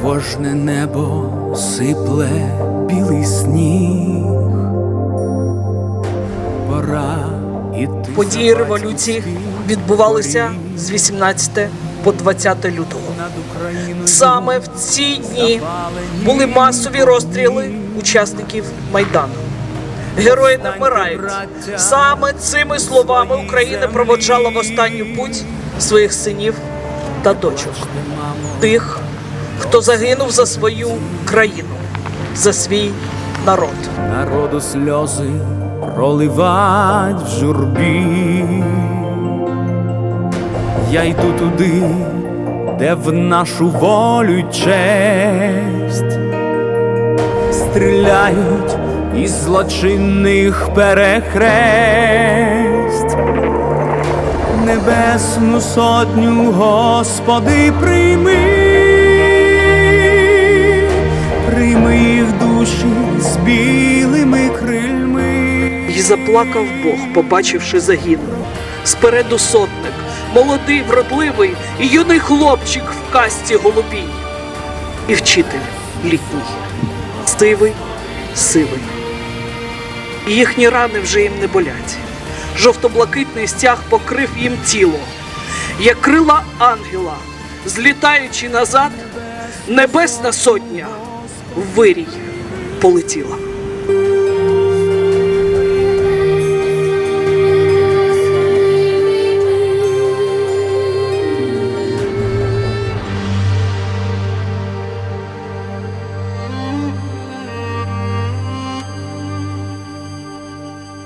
Тривожне небо сипле білий сніг. Пора іти Події революції відбувалися з 18 по 20 лютого. Саме в ці дні були масові розстріли учасників майдану. Герої не вмирають. Саме цими словами Україна проводжала в останню путь своїх синів та дочок, тих, хто загинув за свою країну, за свій народ. Народу сльози проливать в журбі. Я йду туди, де в нашу волю честь стріляють із злочинних перехрест. Небесну сотню, Господи, прийми, прийми їх душі з білими крильми. І заплакав Бог, побачивши загін. Спереду сотник, молодий, вродливий і юний хлопчик в касті голубій. І вчитель літній, стивий, сивий. І їхні рани вже їм не болять. Жовто-блакитний стяг покрив їм тіло, як крила ангела, злітаючи назад, небесна сотня вирій полетіла.